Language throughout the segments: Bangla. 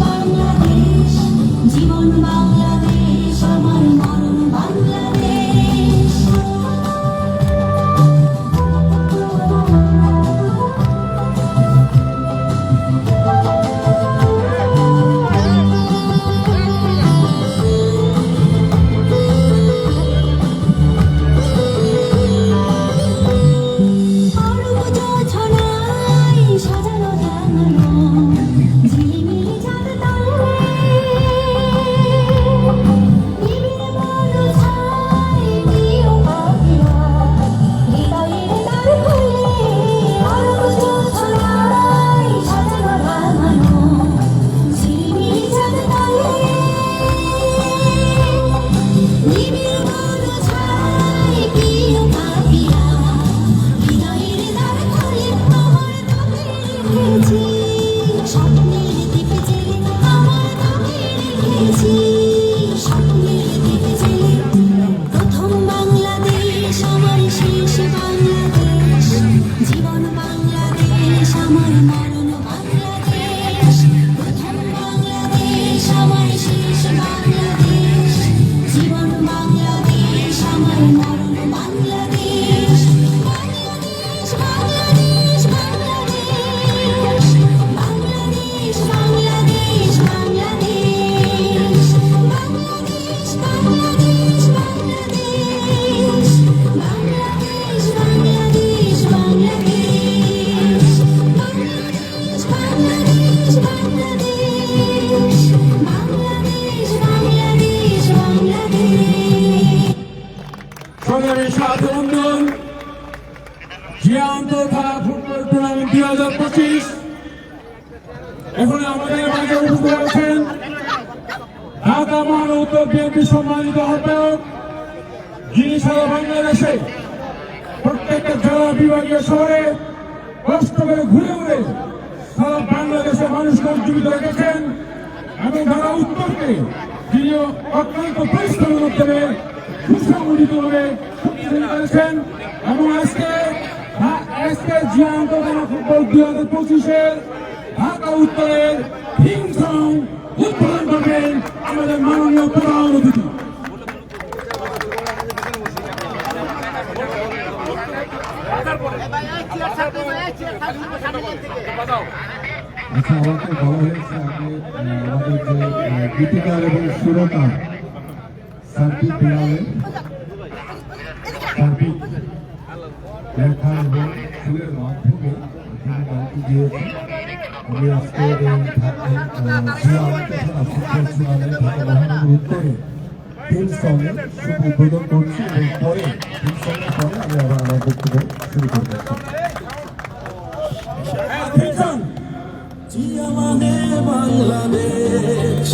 বাংলাদেশ। জীবন বাংলা সাধারণ জিয়ান্ত খেলা, ফুটবল টুর্নামেন্ট দুই হাজার পঁচিশ। এখন আমাদের মাঝে উপস্থিত আছেন ঢাকা মহানগর বিএনপি সম্মানিত আহ্বায়ক, যিনি সারা বাংলাদেশে প্রত্যেকটা জেলা বিভাগীয় শহরে কষ্ট করে ঘুরে ঘুরে সারা বাংলাদেশের মানুষকে উজ্জীবিত রেখেছেন এবং ঢাকা উত্তরকে যিনি অত্যন্ত পরিশ্রমের মাধ্যমে শক্তিশালী করেছেন এবং আজকে আজকে জিয়ান্ত ফুটবল দুই হাজার পঁচিশের ঢাকা উত্তরের থিম আচ্ছা আমাদের যে গীতিকার এবং সুরকার সার্বিক বিড়ালের সার্বিক লেখা এবং সুরের মাধ্যমে তিনি গানটি দিয়েছেন আমি আজকে ঢাকা মহানগর উত্তরে টিম সঙ্গে শুভ উদ্বোধন করছি এবং পরে টিম সঙ্গের পরে আমি আবার আমার বক্তব্য শুরু করব। মানে বাংলাদেশ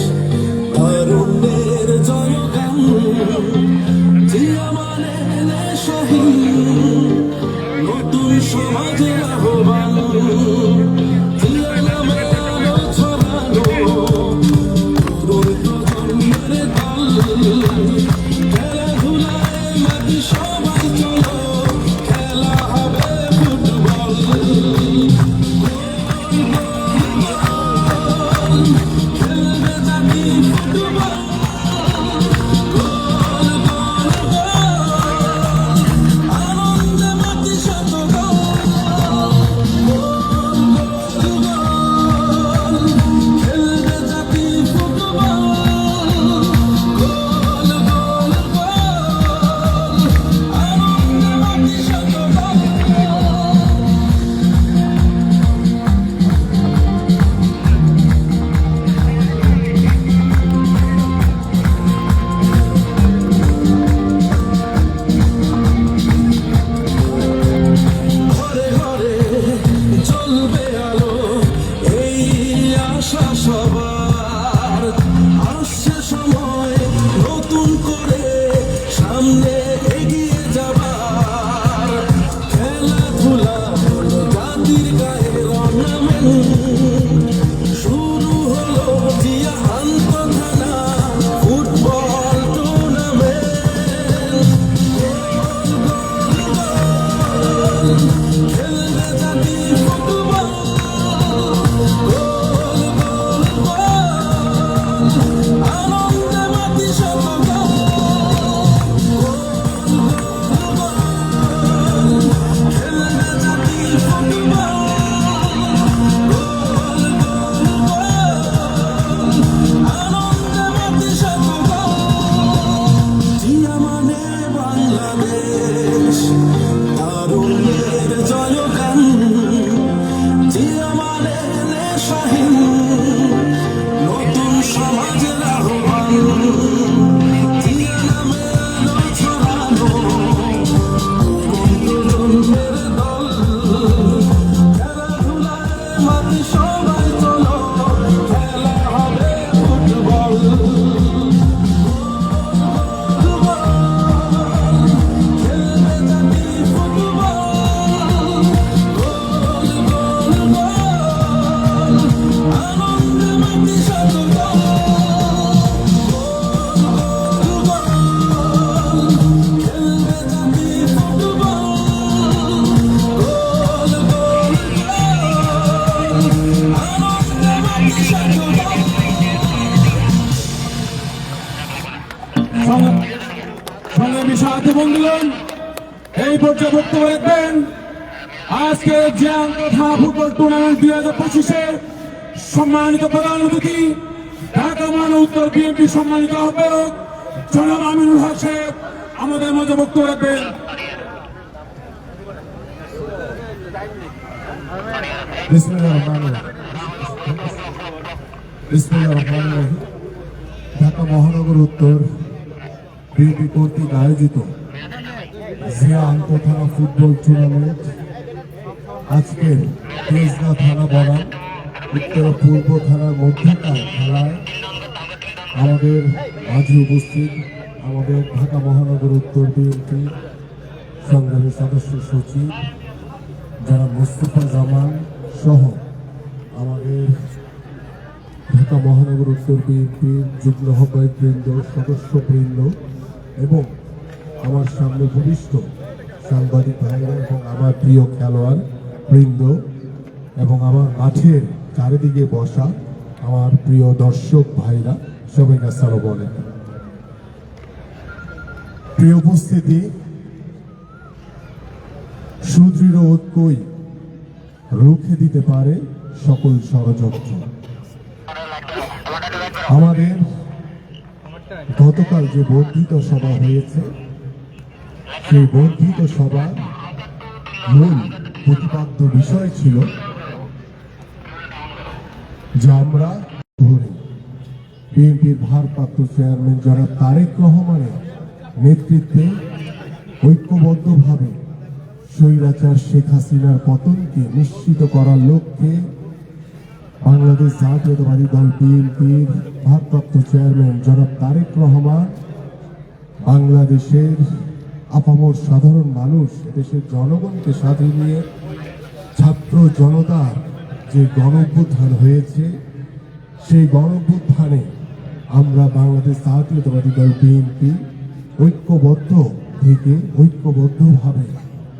good. বন্ধুগণ, এই পর্যায়ে বক্তব্য রাখবেন আজকে যে তথা ফুটবল টুর্নামেন্ট দুই হাজার পঁচিশের সম্মানিত প্রধান অতিথি, ঢাকা মহানগর উত্তর বিএনপি সম্মানিত আহ্বায়ক জনাব আমিনুল হক সাহেব, আমাদের মাঝে বক্তব্য রাখবেন। ঢাকা মহানগর উত্তর বিএনপি কর্তৃক আয়োজিত জিয়া আন্তঃথানা ফুটবল টুর্নামেন্ট আজকের তেজগাঁ থানা বনাম, উত্তর পূর্ব থানার মধ্যকার খেলায় আমাদের মাঝে উপস্থিত আমাদের ঢাকা মহানগর উত্তর বিএনপি সংগ্রামী সদস্য সচিব যারা মোস্তফা জামান সহ আমাদের ঢাকা মহানগর উত্তর বিএনপির যুগ্ম আহ্বায়ক বৃন্দ সদস্য বৃন্দ এবং আমার সামনে উপবিষ্ট সাংবাদিক ভাইরা এবং আমার প্রিয় খেলোয়াড়, বৃন্দ এবং আমার মাঠের চারিদিকে বসা আমার প্রিয় দর্শক ভাইরা, সবাইকে আসসালামু বলেন প্রিয় উপস্থিতি, সুদৃঢ় ঐক্যই রুখে দিতে পারে সকল ষড়যন্ত্র। আমাদের গতকাল যে বর্ধিত সভা হয়েছে সেই বর্ধিত সভার মূল প্রতিপাদ্য বিষয় ছিল যে আমরা ধরে বিএনপির ভারপ্রাপ্ত চেয়ারম্যান যারা তারেক রহমানের নেতৃত্বে ঐক্যবদ্ধভাবে স্বৈরাচার শেখ হাসিনার পতনকে নিশ্চিত করার লক্ষ্যে বাংলাদেশ জাতীয়তাবাদী দল বিএনপির ভারপ্রাপ্ত চেয়ারম্যান জনাব তারেক রহমান বাংলাদেশের আপামর সাধারণ মানুষ দেশের জনগণকে সাথে নিয়ে ছাত্র জনতার যে গণভ্যুত্থান হয়েছে, সেই গণভ্যুত্থানে আমরা বাংলাদেশ জাতীয়তাবাদী দল বিএনপি ঐক্যবদ্ধ থেকে ঐক্যবদ্ধভাবে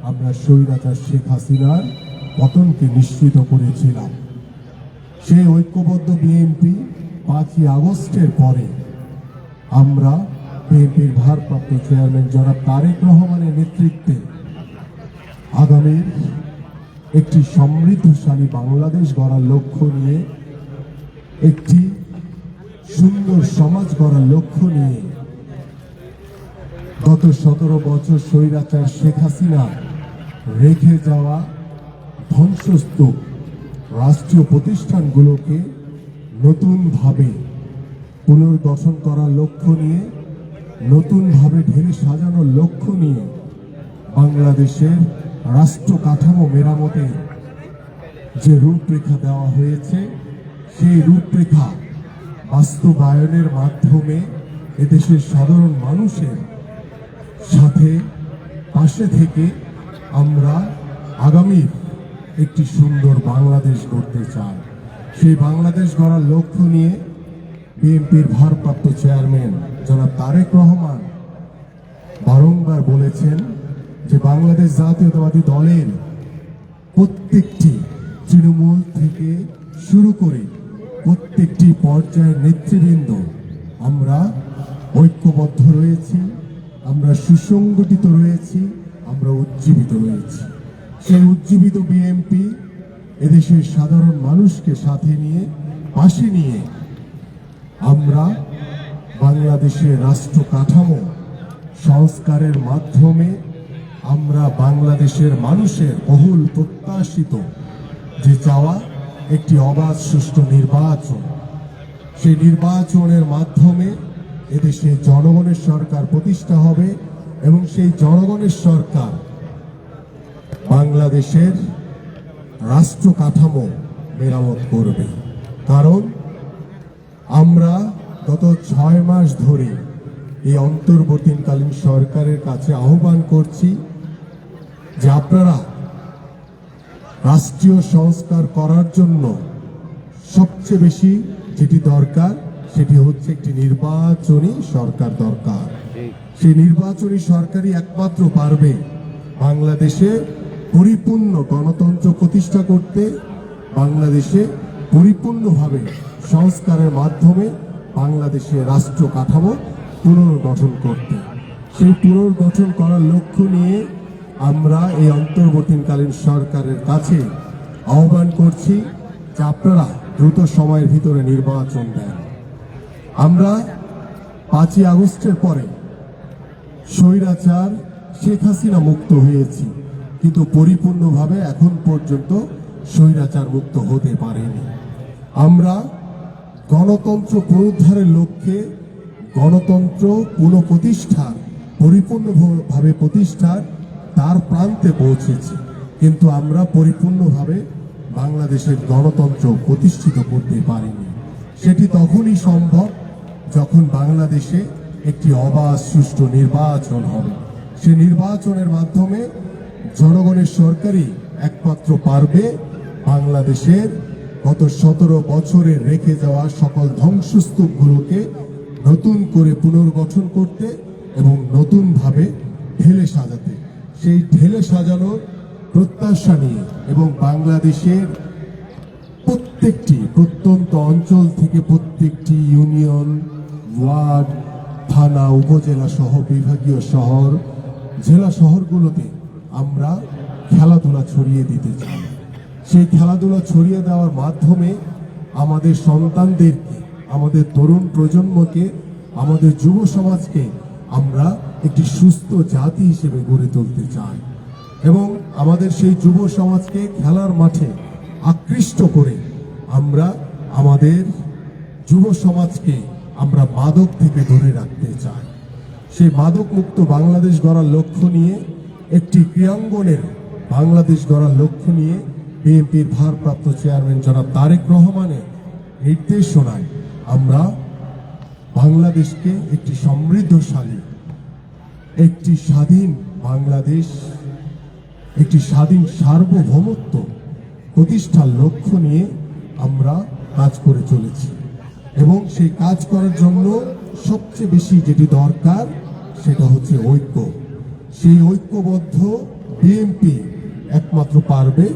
আমরা স্বৈরাচার শেখ হাসিনার পতনকে নিশ্চিত করেছিলাম। সেই ঐক্যবদ্ধ বিএনপি পাঁচই আগস্টের পরে আমরা বিএনপির ভারপ্রাপ্ত চেয়ারম্যান জনাব তারেক রহমানের নেতৃত্বে আগামীর একটি সমৃদ্ধশালী বাংলাদেশ গড়ার লক্ষ্য নিয়ে, একটি সুন্দর সমাজ গড়ার লক্ষ্য নিয়ে গত সতেরো বছর স্বৈরাচার শেখ হাসিনা রেখে যাওয়া ধ্বংসস্তূপ রাষ্ট্রীয় প্রতিষ্ঠানগুলোকে নতুনভাবে পুনর্গঠন করার লক্ষ্য নিয়ে নতুনভাবে ঢেলে সাজানোর লক্ষ্য নিয়ে বাংলাদেশের রাষ্ট্র কাঠামো মেরামতে যে রূপরেখা দেওয়া হয়েছে, সেই রূপরেখা বাস্তবায়নের মাধ্যমে এদেশের সাধারণ মানুষের সাথে পাশে থেকে আমরা আগামী একটি সুন্দর বাংলাদেশ গড়তে চাই। সেই বাংলাদেশ গড়ার লক্ষ্য নিয়ে বিএনপির ভারপ্রাপ্ত চেয়ারম্যান জনাব তারেক রহমান বারংবার বলেছেন যে বাংলাদেশ জাতীয়তাবাদী দলের প্রত্যেকটি তৃণমূল থেকে শুরু করে প্রত্যেকটি পর্যায়ের নেতৃবৃন্দ, আমরা ঐক্যবদ্ধ রয়েছি, আমরা সুসংগঠিত রয়েছি, আমরা উজ্জীবিত রয়েছি। সেই উজ্জীবিত বিএনপি এদেশের সাধারণ মানুষকে সাথে নিয়ে, পাশে নিয়ে আমরা বাংলাদেশের রাষ্ট্র কাঠামো সংস্কারের মাধ্যমে আমরা বাংলাদেশের মানুষের বহুল প্রত্যাশিত যে চাওয়া একটি অবাধ সুষ্ঠু নির্বাচন। সেই নির্বাচনের মাধ্যমে এদেশে জনগণের সরকার প্রতিষ্ঠা হবে এবং সেই জনগণের সরকার বাংলাদেশের রাষ্ট্র কাঠামো মেরামত করবে। কারণ আমরা গত ছয় মাস ধরে এই অন্তর্বর্তীকালীন সরকারের কাছে আহ্বান করছি যে আপনারা রাষ্ট্রীয় সংস্কার করার জন্য সবচেয়ে বেশি যেটি দরকার, সেটি হচ্ছে একটি নির্বাচনী সরকার দরকার। সেই নির্বাচনী সরকারই একমাত্র পারবে বাংলাদেশে পরিপূর্ণ গণতন্ত্র প্রতিষ্ঠা করতে, বাংলাদেশে পরিপূর্ণভাবে সংস্কারের মাধ্যমে বাংলাদেশের রাষ্ট্র কাঠামো পুনর্গঠন করতে। সেই পুনর্গঠন করার লক্ষ্য নিয়ে আমরা এই অন্তর্বর্তীকালীন সরকারের কাছে আহ্বান করছি যে আপনারা দ্রুত সময়ের ভিতরে নির্বাচন দেন। আমরা পাঁচই আগস্টের পরে স্বৈরাচার শেখ হাসিনা মুক্ত হয়েছি, কিন্তু পরিপূর্ণভাবে এখন পর্যন্ত স্বৈরাচার মুক্ত হতে পারেনি। আমরা গণতন্ত্র পুনরুদ্ধারের লক্ষ্যে গণতন্ত্র পুনঃপ্রতিষ্ঠা পরিপূর্ণভাবে প্রতিষ্ঠার তার প্রান্তে পৌঁছেছি। কিন্তু আমরা পরিপূর্ণভাবে বাংলাদেশের গণতন্ত্র প্রতিষ্ঠিত করতে পারিনি। সেটি তখনই সম্ভব যখন বাংলাদেশে একটি অবাধ সুষ্ঠু নির্বাচন হবে। সে নির্বাচনের মাধ্যমে জনগণের সরকারই একমাত্র পারবে বাংলাদেশের গত সতেরো বছরে রেখে যাওয়া সকল ধ্বংসস্তূপগুলোকে নতুন করে পুনর্গঠন করতে এবং নতুনভাবে ঢেলে সাজাতে। সেই ঢেলে সাজানোর প্রত্যাশা নিয়ে এবং বাংলাদেশের প্রত্যেকটি প্রত্যন্ত অঞ্চল থেকে প্রত্যেকটি ইউনিয়ন, ওয়ার্ড, থানা, উপজেলা সহ বিভাগীয় শহর, জেলা শহরগুলোতে আমরা খেলাধুলা ছড়িয়ে দিতে চাই। সেই খেলাধুলা ছড়িয়ে দেওয়ার মাধ্যমে আমাদের সন্তানদেরকে, আমাদের তরুণ প্রজন্মকে, আমাদের যুব সমাজকে আমরা একটি সুস্থ জাতি হিসেবে গড়ে তুলতে চাই এবং আমাদের সেই যুব সমাজকে খেলার মাঠে আকৃষ্ট করে আমরা আমাদের যুব সমাজকে আমরা মাদক থেকে ধরে রাখতে চাই। সেই মাদক মুক্ত বাংলাদেশ গড়ার লক্ষ্য নিয়ে, একটি ক্রীড়াঙ্গনের বাংলাদেশ গড়ার লক্ষ্য নিয়ে বিএনপির ভারপ্রাপ্ত চেয়ারম্যান জনাব তারেক রহমানের নির্দেশনায় আমরা বাংলাদেশকে একটি সমৃদ্ধশালী, একটি স্বাধীন বাংলাদেশ, একটি স্বাধীন সার্বভৌমত্ব প্রতিষ্ঠার লক্ষ্য নিয়ে আমরা কাজ করে চলেছি এবং সেই কাজ করার জন্য সবচেয়ে বেশি যেটি দরকার সেটা হচ্ছে ঐক্য। সেই ঐক্যবদ্ধ বিএনপি একমাত্র পারবে